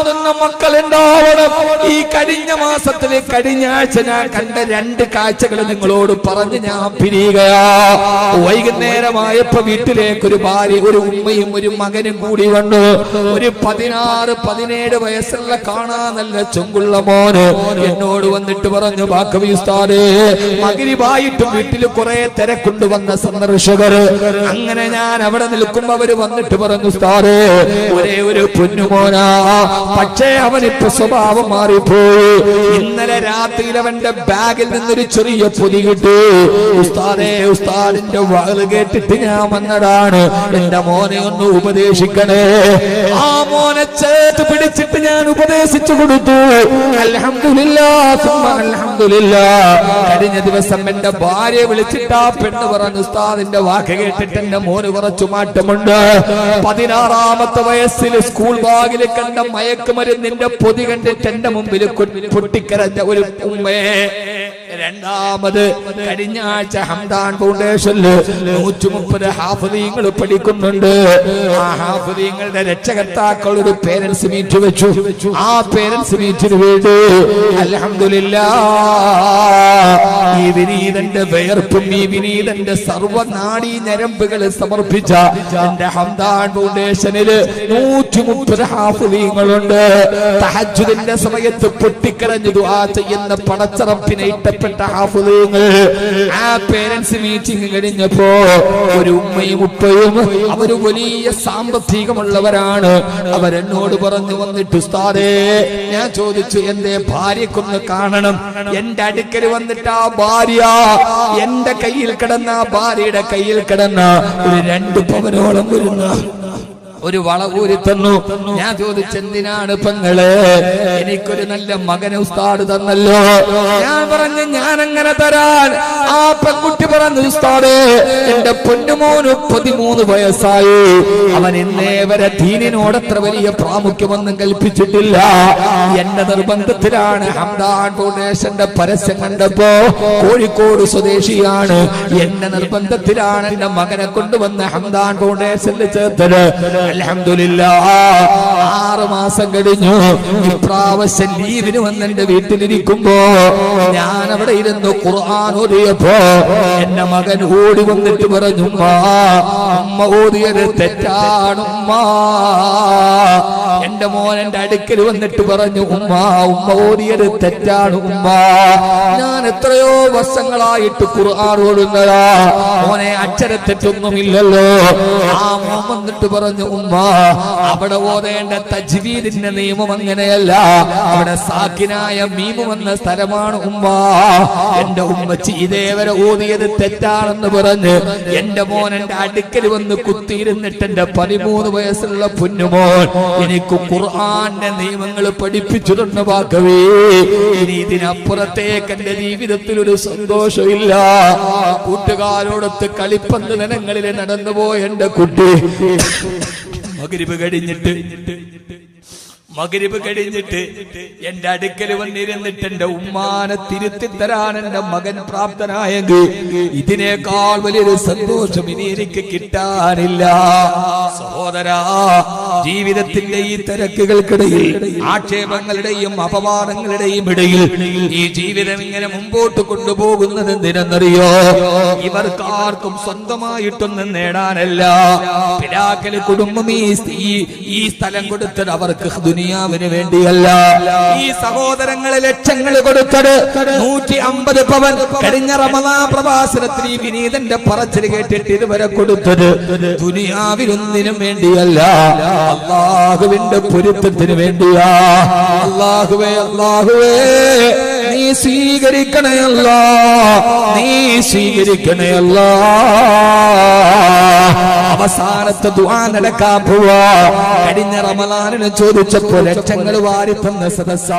ഓതുന്ന മക്കളുണ്ടാവണം. ഈ കഴിഞ്ഞ മാസത്തിലെ കഴിഞ്ഞ ആഴ്ച ഞാൻ കണ്ട രണ്ട് കാഴ്ചകൾ നിങ്ങളോട് പറഞ്ഞ് ഞാൻ പിരിയുകയാ വൈകുന്നേരമായപ്പോ വീട്ടിലേക്ക് ഒരു ഭാര്യ ഒരു ഉമ്മയും ഒരു മകനും കൂടി വന്നു. ഒരു പതിനാറ് പതിനേഴ് വയസ്സുള്ള കാണാൻ നല്ല ചുങ്കുള്ള മോന്. എന്നോട് വന്നിട്ട് പറഞ്ഞു ബാക്കവി ഉസ്താദേ മകരിവായിട്ടും വീട്ടിൽ കുറെ തിരക്കുണ്ട് വന്ന സന്ദർശകർ. അങ്ങനെ ഞാൻ അവിടെ നിൽക്കുമ്പോ അവർ വന്നിട്ട് പറഞ്ഞു ഉസ്താദേ ഒരേ ഒരു പൊന്നുമോനാ പക്ഷേ അവൻ അവനിപ്പോ സ്വഭാവം മാറിപ്പോയി. ഇന്നലെ രാത്രിയിൽ അവന്റെ ബാഗിൽ നിന്നൊരു ചെറിയ പൊതി കിട്ടി. ഉസ്താദേ ഉസ്താദിന്റെ വാൾ കേട്ടിട്ട് ഞാൻ വന്നതാണ്. എന്റെ മോനെ ഒന്ന് ഉപദേശിക്കണേ. ആ മോനെ ചേർത്ത് പിടിച്ചിട്ട് ഞാൻ ഉപദേശിച്ചു കൊടുത്തു. കഴിഞ്ഞ ദിവസം എന്റെ ഭാര്യ വിളിച്ചിട്ട് ആ പെണ്ണ് പറഞ്ഞു ഉസ്താദിന്റെ വാക്ക് കേട്ടിട്ട് എന്റെ മോന് കുറച്ചു മാറ്റമുണ്ട്. പതിനാറാമത്തെ വയസ്സിൽ സ്കൂൾ ബാഗിൽ കണ്ട മയക്കുമരുന്നിന്റെ പൊതി കണ്ടിട്ട് എന്റെ മുമ്പിൽ പൊട്ടിക്കരഞ്ഞ ഒരു ഉമ്മയെ രണ്ടാമത് കഴിഞ്ഞ ആഴ്ച ഹംദാൻ ഫൗണ്ടേഷനിൽ നൂറ്റി മുപ്പത് ഹാഫദീങ്ങൾ പഠിക്കുന്നുണ്ട്. ആ ഹാഫദീങ്ങളുടെ രക്ഷകർത്താക്കൾ ഒരു പേരൻസ് മീറ്റ് വെച്ചു. ആ പേരൻസ് മീറ്റിന് വേണ്ടി അലഹമില്ല ഈ വിനീതന്റെ വേർപ്പും ഈ വിനീതന്റെ സർവനാടീ ഞരമ്പുകൾ സമർപ്പിച്ച എന്റെ ഹംദാൻ ഫൗണ്ടേഷനിൽ നൂറ്റി മുപ്പത് ഹാഫദീങ്ങളുണ്ട്. തഹജ്ജുദിന്റെ സമയത്ത് പൊട്ടിക്കരഞ്ഞു ദുആ ചെയ്യുന്ന പടച്ചറപ്പിനെ ഇട്ടപ്പെട്ട ഹാഫിളുകൾ ആ പേരൻസ് മീറ്റിംഗ് കഴിഞ്ഞപ്പോ ഒരു ഉമ്മയും ഉപ്പയും അവർ വലിയ സാമ്പത്തികമുള്ളവരാണ്. അവരെന്നോട് പറഞ്ഞു വന്നിട്ട് ഉസ്താദേ ഞാൻ ചോദിച്ചു എന്റെ ഭാര്യക്കൊന്ന് കാണണം. എന്റെ അടുക്കൽ വന്നിട്ട് ആ ഭാര്യ. എന്റെ കയ്യിൽ കിടന്ന ഭാര്യയുടെ കയ്യിൽ കിടന്ന. ഒരു രണ്ട് പവനോളം വരുന്ന ഒരു വളകൂരി തന്നു ഞാൻ ചോദിച്ചെന്തിനാണ് പെങ്ങൾ? എനിക്കൊരു നല്ല മകനെ ഉസ്താദ് തന്നല്ലോ. ഞാൻ പറഞ്ഞു ഞാൻ അങ്ങനെ തരാൻ. ആ പെൺകുട്ടി പറഞ്ഞു ഉസ്താദേ എന്റെ പൊന്നുമോന് പതിമൂന്ന് വയസ്സായി. അവൻ ഇന്നേ വരെ ദീനിനോട് അത്ര വലിയ പ്രാമുഖ്യമൊന്നും കൽപ്പിച്ചിട്ടില്ല. എന്റെ നിർബന്ധത്തിലാണ് ഹംദാൻ പരസ്യം കണ്ടപ്പോ കോഴിക്കോട് സ്വദേശിയാണ്. എന്റെ നിർബന്ധത്തിലാണ് എന്റെ മകനെ കൊണ്ടുവന്ന് ഹംദാൻ ഫൗണ്ടേഷനിൽ ചേർത്തത്. ആറ് മാസം കഴിഞ്ഞു. ഇപ്രാവശ്യം ലീവിന് വന്ന് എന്റെ വീട്ടിലിരിക്കുമ്പോ ഞാൻ അവിടെ ഇരുന്ന് ഖുർആൻ ഓതിയപ്പോ എന്റെ മകൻ ഓടി വന്നിട്ട് പറഞ്ഞു അമ്മ ഓതിയത് തെറ്റാണ് ഉമ്മ. എന്റെ മോൻ എന്റെ അടുക്കൽ വന്നിട്ട് പറഞ്ഞു ഉമ്മ ഉമ്മ ഓതിയത് തെറ്റാണ് ഉമ്മ. ഞാൻ എത്രയോ വർഷങ്ങളായിട്ട് ഖുർആൻ ഓടുന്നതാ മോനെ അക്ഷരത്തെറ്റൊന്നുമില്ലല്ലോ ആ മോൻ വന്നിട്ട് പറഞ്ഞു ഉമ്മ അവിടെ ഓതേണ്ട തജ്വീദിന്റെ നിയമം അങ്ങനെയല്ല. അവിടെ സാക്കിനായ മീമു വന്ന സ്ഥലമാണ് ഉമ്മ. എന്റെ ഉമ്മച്ചി ഇതേവരെ ഓതിയത് തെറ്റാണെന്ന് പറഞ്ഞ് എന്റെ മോൻ എന്റെ അടുക്കൽ വന്ന് കുത്തിയിരുന്നിട്ട് എന്റെ പതിമൂന്ന് വയസ്സുള്ള പൊന്നുമോൻ എനിക്ക് ഖുർആന്റെ നിയമങ്ങൾ പഠിപ്പിച്ചിട്ടുണ്ട് വാക്കവേ ഇനി ഇതിനപ്പുറത്തേക്ക് എന്റെ ജീവിതത്തിൽ ഒരു സന്തോഷമില്ല. കൂട്ടുകാരോടൊത്ത് കളിപ്പന്ത് നിലങ്ങളിൽ നടന്നുപോയ എന്റെ കുട്ടി. മകരിവ് കഴിഞ്ഞിട്ട് മകരിവ് കഴിഞ്ഞിട്ട് എന്റെ അടുക്കൽ വന്നിരുന്നിട്ട് എന്റെ ഉമ്മാനെ തിരുത്തി തരാൻ എന്റെ മകൻ പ്രാപ്തനായെങ്കിൽ ഇതിനേക്കാൾ വലിയൊരു സന്തോഷം ഇനി എനിക്ക് കിട്ടാനില്ല. സഹോദരാ ജീവിതത്തിന്റെ ഈ തിരക്കുകൾക്കിടയിൽ ആക്ഷേപങ്ങളുടെയും അപമാനങ്ങളുടെയും ഇടയിൽ ഈ ജീവിതം ഇങ്ങനെ മുമ്പോട്ട് കൊണ്ടുപോകുന്നത് എന്തിനെന്നറിയോ? ഇവർക്കാർക്കും സ്വന്തമായിട്ടൊന്നും നേടാനല്ല. പിലാക്കൽ കുടുംബം ഈ- ഈ സ്ഥലം കൊടുത്തത് അവർക്ക് ദുനിയാവിന് വേണ്ടിയല്ല. ഈ സഹോദരങ്ങളെ ലക്ഷങ്ങൾ കൊടുത്തത് നൂറ്റി അമ്പത് പവൻ കഴിഞ്ഞ റമദാ പ്രഭാസനത്തിൽ ഈ വിനീതന്റെ പറച്ചിൽ കേട്ടിട്ട് ഇതുവരെ കൊടുത്തത് ദുനിയാവിനൊന്നിനും വേണ്ടിയല്ല. അള്ളാഹുവിന്റെ പൊരുത്തത്തിന് വേണ്ടിയാ. അള്ളാഹുവേ അള്ളാഹുവേ നീ സ്വീകരിക്കണയല്ല നീ സ്വീകരിക്കണയല്ല അവസാനത്തെ ദുആ നടക്കാൻ പോവാ. കഴിഞ്ഞ റമലാനിന് ചോദിച്ചപ്പോ ലക്ഷങ്ങൾ വാരി തന്ന സദസ്സ.